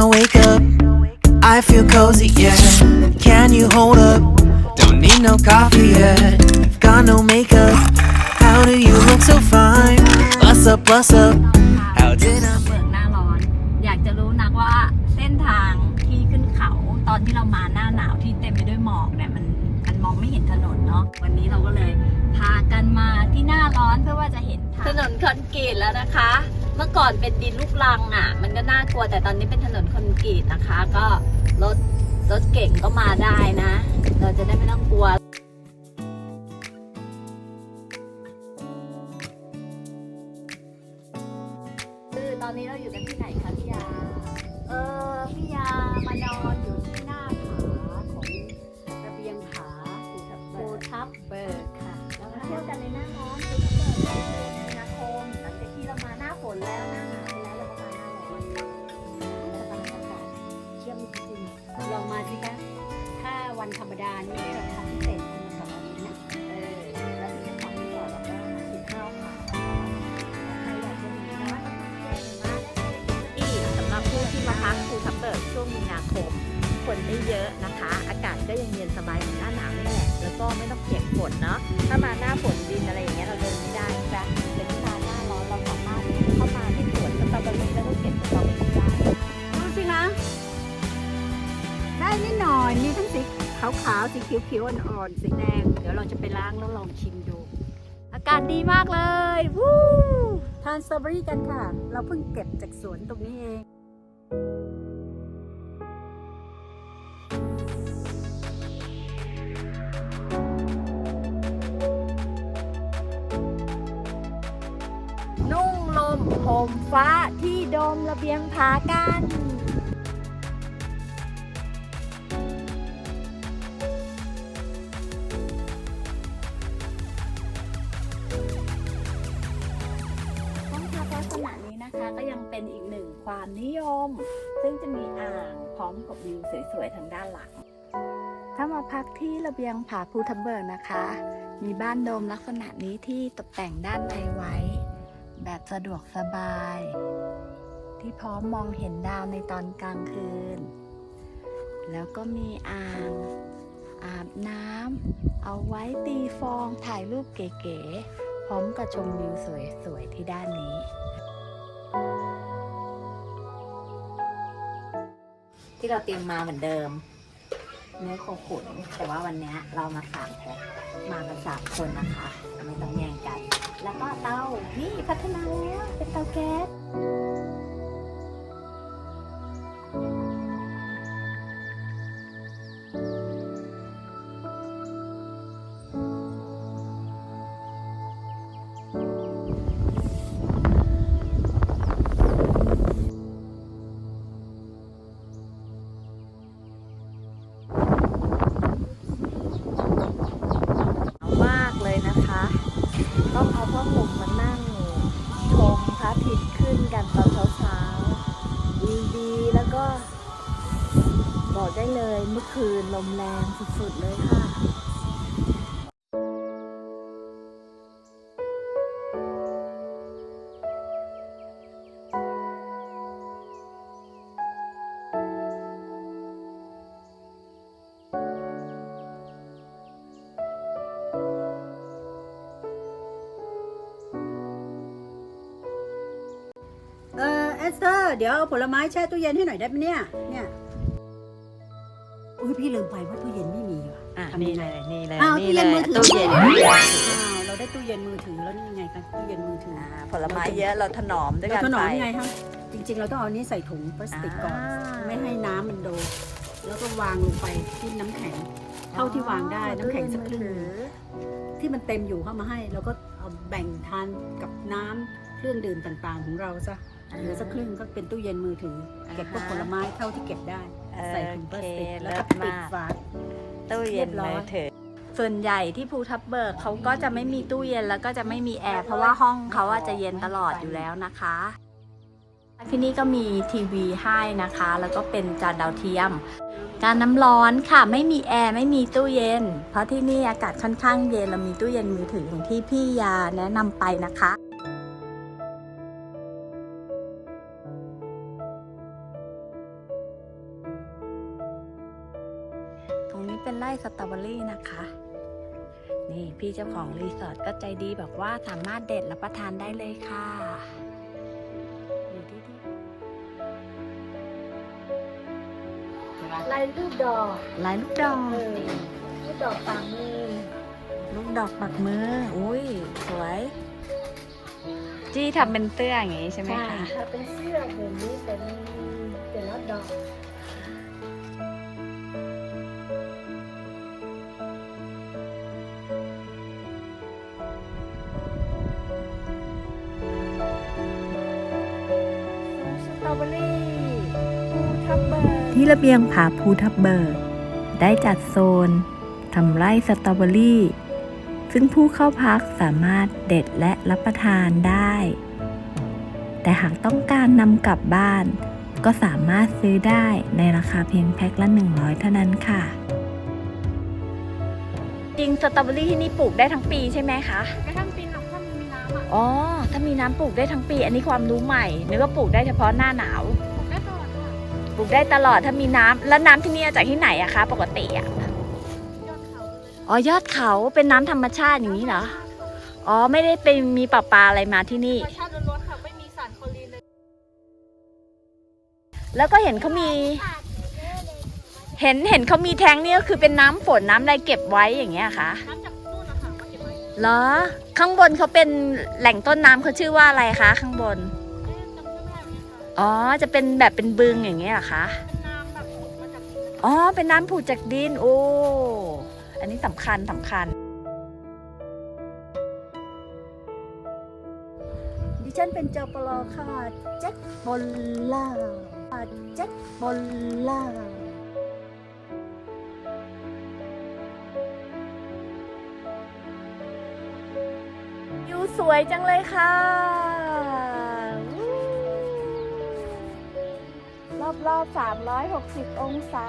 I wake up, I feel cozy, yeah. Can you hold up? Don't need no coffee yet. Got no makeup. How do you look so fine? Bust up, bust up. How did I? เบิกหน้าร้อน อยากจะรู้นักว่าเส้นทางที่ขึ้นเขาตอนที่เรามาหน้าหนาวที่เต็มไปด้วยหมอกเนี่ยมันมันมองไม่เห็นถนนเนาะวันนี้เราก็เลย พากันมาที่หน้าร้อนเพื่อว่าจะเห็นถนนคอนกรีตแล้วนะคะ เมื่อก่อนเป็นดินลูกรังอะ มันก็น่ากลัวแต่ตอนนี้เป็นถนนคอนกรีตนะคะ ก็รถรถเก่งก็มาได้นะ เราจะได้ไม่ต้องกลัวคือตอนนี้เราอยู่กันที่ไหนคะพี่ยา เออพี่ยามานอนอยู่ เยอะนะคะ อากาศก็ยังเย็นสบายเหมือนหน้าหนาวนี่แหละ แล้วก็ไม่ต้องเปียกฝนเนาะ ถ้ามาหน้าฝนดินอะไรอย่างเงี้ยเราเดินไม่ได้จ้ะแต่ที่มาหน้าร้อนเราสามารถเข้ามาที่สวนสตรอเบอรี่แล้วก็เก็บสตรอเบอรี่ได้ดูสิคะ ได้นิดหน่อย มีทั้งสีขาวๆ สีเขียวๆ อ่อนๆ สีแดง เดี๋ยวเราจะไปล้างแล้วลองชิมดู อากาศดีมากเลย วู้ทานสตรอเบอรี่กันค่ะ เราเพิ่งเก็บจากสวนตรงนี้เอง นุ่งลมห่มฟ้าที่โดมระเบียงผากันห้องพักลักษณะนี้นะคะก็ยังเป็นอีกหนึ่งความนิยม ซึ่งจะมีอ่างพร้อมกับวิวสวยๆทางด้านหลัง ถ้ามาพักที่ระเบียงผาภูทับเบิกนะคะ มีบ้านโดมลักษณะนี้ที่ตกแต่งด้านในไว้ แบบสะดวกสบาย ที่พร้อมมองเห็นดาวในตอนกลางคืน แล้วก็มีอ่างอาบน้ำเอาไว้ตีฟองถ่ายรูปเก๋ๆพร้อมกับชมวิวสวยๆที่ด้านนี้ ที่เราเตรียมมาเหมือนเดิม เนื้อโคขุนแต่ว่าวันนี้เรามาสามแพ็คมากันสามคนนะคะ ไม่ต้องแย่งกัน แล้วก็เตานี่พัฒนาแล้วเป็นเตาแก๊ส ได้เลย เมื่อคืนลมแรงสุดๆเลยค่ะเออเอสเตอร์ เดี๋ยวเอาผลไม้แช่ตู้เย็นให้หน่อยได้ไหมเนี่ยเนี่ยอุ้ย พี่ลืมไปว่าตู้เย็นไม่มีว่ะอะทำนี่ยังเลไง ยนี่เลยอ้าวนี่ตู้เลเย็นยมือถือ ตู้เย็นอ้าวเราได้ตู้เย็นมือถือแล้วนี่ยังไงกันตู้เย็นมือถืออ่าผลไม้เยอะเราถนอมด้วยเรากันถนอมไป ยังไงคะจริง ๆ เราต้องเอาอันนี้ใส่ถุงพลาสติกก่อน อ่า ไม่ให้น้ำมันโดนแล้วก็วางลงไปที่น้ำแข็ง เท่าที่วางได้น้ำแข็งสักครึ่งหนึ่ง ที่มันเต็มอยู่เข้ามาให้เราก็เอาแบ่งทานกับน้ำเครื่องดื่มต่างๆ ของเราซะเหลือสักครึ่งก็เป็นตู้เย็นมือถือ เก็บพวกผลไม้เท่าที่เก็บได้ ใส่ถุงพลาสติกแล้วก็ปิดฝาตู้เย็นมือถือส่วนใหญ่ที่ภูทับเบิกเขาก็จะไม่มีตู้เย็นแล้วก็จะไม่มีแอร์เพราะว่าห้องเขาอะจะเย็นตลอดอยู่แล้วนะคะที่นี่ก็มีทีวีให้นะคะ แล้วก็เป็นจานดาวเทียม การน้ำร้อนค่ะ ไม่มีแอร์ไม่มีตู้เย็น เพราะที่นี่อากาศค่อนข้างเย็นเรามีตู้เย็นมือถือของที่พี่ยาแนะนำไปนะคะ สตรอเบอรี่นะคะ นี่พี่เจ้าของรีสอร์ทก็ใจดีบอกว่าสามารถเด็ดรับประทานได้เลยค่ะอยู่ที่ที่ลายรูปดอกลายลูกดอกเออรูปดอกปางมือ ลูกดอกปักมือ อุ้ย สวย จี้ทำเป็นเตื้ออย่างงี้ใช่ไหมใช่คะถ้าเป็นเสื้อแบบนี้เป็นเป็นรถดอก ที่ระเบียงผาภูทับเบิก ได้จัดโซนทำไร่สตรอเบอรี่ ซึ่งผู้เข้าพักสามารถเด็ดและรับประทานได้ แต่หากต้องการนำกลับบ้าน ก็สามารถซื้อได้ในราคาเพียงแพ็คละ 100 เท่านั้นค่ะ จริงสตรอเบอรี่ที่นี่ปลูกได้ทั้งปีใช่ไหมคะ กระทั่งปีหนักถ้ามันมีน้ำอะ อ๋อ ถ้ามีน้ำปลูกได้ทั้งปี อันนี้ความรู้ใหม่นึกว่าปลูกได้เฉพาะหน้าหนาว ปลูกได้ตลอดถ้ามีน้ำแล้วน้ำที่นี่มาจากที่ไหนอะคะ ปกติอะยอดเขาเลยอ๋อยอดเขาเป็นน้ำธรรมชาติอย่างนี้เหรออ๋อไม่ได้เป็นมีปลาปลาอะไรมาที่นี่ธรรมชาติล้วนๆค่ะไม่มีสารคลอรีนเลยแล้วก็เห็นเขามี เห็นเห็นเขามีแทงนี่ก็คือเป็นน้ำฝนน้ำอะไรเก็บไว้อย่างเงี้ยค่ะน้ำจากนู่นนะคะมาเก็บไว้เหรอข้างบนเขาเป็นแหล่งต้นน้ำเขาชื่อว่าอะไรคะข้างบน อนกันค่ะอ๋อ จะเป็นแบบเป็นบึงอย่างเงี้ยเหรอคะ เป็นน้ำแบบผุดมาจากดินนะคะอ๋อ เป็นน้ำผุดจากดิน โอ้ อันนี้สำคัญสำคัญ ดิฉันเป็นจปลค่ะแจ็คบอลล่าแจ็คบอลล่า วิวสวยจังเลยค่ะ รอบ 360 องศา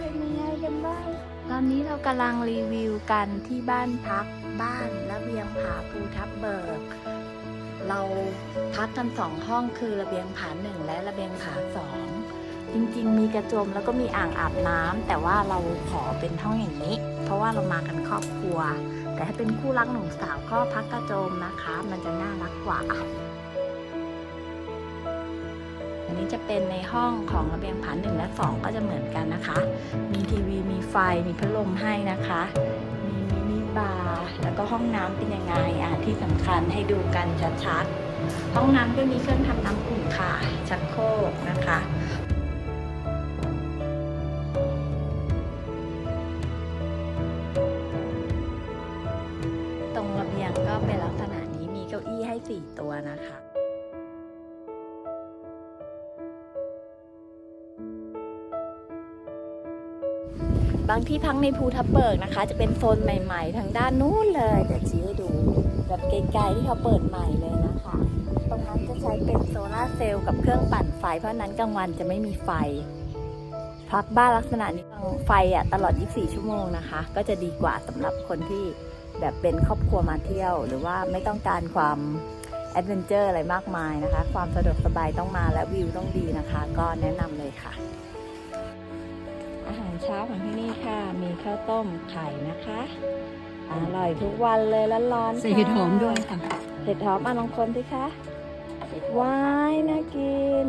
เป็นยังไงกันบ้าง ตอนนี้เรากำลังรีวิวกันที่บ้านพักบ้านระเบียงผาภูทับเบิก เราพักกันสองห้องคือระเบียงผาหนึ่งและระเบียงผาสองจริงๆ มีกระโจมแล้วก็มีอ่างอาบน้ำแต่ว่าเราขอเป็นห้องอย่างนี้ เพราะว่าเรามากันครอบครัว แต่ถ้าเป็นคู่รักหนุ่มสาวก็พักกระโจมนะคะ มันจะน่ารักกว่า นี้จะเป็นในห้องของระเบียงผาหนึ่งและสองก็จะเหมือนกันนะคะ มีทีวีมีไฟมีพัดลมให้นะคะ มีมินิบาร์แล้วก็ห้องน้ำเป็นยังไงอะที่สำคัญให้ดูกันชัดๆห้องน้ำก็มีเครื่องทำน้ำอุ่นค่ะชักโครกนะคะ บางที่พักในภูทับเบิกนะคะ จะเป็นโซนใหม่ ๆ ทางด้านนู้นเลยเดี๋ยวชี้ให้ดูแบบไกลๆที่เขาเปิดใหม่เลยนะคะ ตรงนั้นจะใช้เป็นโซลาร์เซลล์กับเครื่องปั่นไฟ เพราะฉะนั้นกลางวันจะไม่มีไฟ พักบ้านลักษณะนี้ไฟอะตลอด 24 ชั่วโมงนะคะ ก็จะดีกว่าสำหรับคนที่แบบเป็นครอบครัวมาเที่ยว หรือว่าไม่ต้องการความแอดเวนเจอร์อะไรมากมายนะคะ ความสะดวกสบายต้องมาและวิวต้องดีนะคะ ก็แนะนำเลยค่ะ อาหารเช้าของที่นี่ค่ะ มีข้าวต้มไข่นะคะ อร่อยทุกวันเลยแล้วร้อนๆใส่เห็ดหอมด้วยค่ะค่ะ เห็ดหอมมาลองคนสิคะว้ายน่ากิน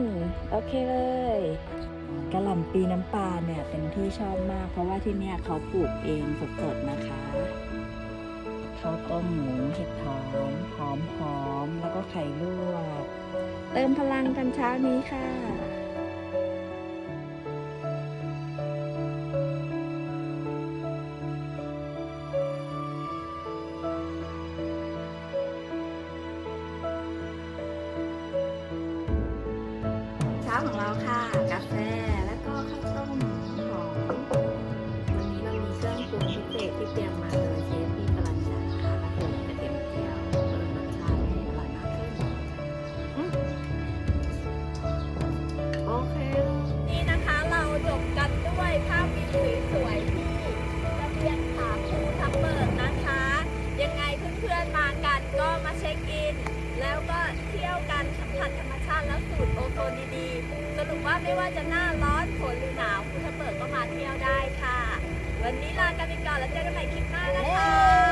โอเคเลยกะหล่ำปีน้ำปลาเนี่ยเป็นที่ชอบมาก เพราะว่าที่เนี่ยเขาปลูกเองสดๆนะคะข้าวต้มหมูเห็ดหอมหอมหอมแล้วก็ไข่ลวก เติมพลังกันเช้านี้ค่ะ ค่ะ กาแฟ แล้วก็ข้าวต้มหอมวันนี้เรามีเครื่องปรุงพิเศษที่เตรียมมาโดยเชฟพี่กรัญญาค่ะก็คือกระเทียมเจียวเพิ่มรสชาติให้อร่อยมากขึ้นอืมโอเค นี่นะคะเราจบกันด้วยภาพวิวสวยๆที่ระเบียงผาภูทับเบิกนะคะ ยังไงเพื่อนๆมากันก็มาเช็คอิน แล้วก็เที่ยวกันสัมผัสธรรมชาติและสูตรโอโซนดีๆ ว่าไม่ว่าจะหน้าร้อนฝนหรือหนาวคุณทับเบิกก็มาเที่ยวได้ค่ะ วันนี้ลากันไปก่อนแล้วเจอกันใหม่คลิปหน้านะคะ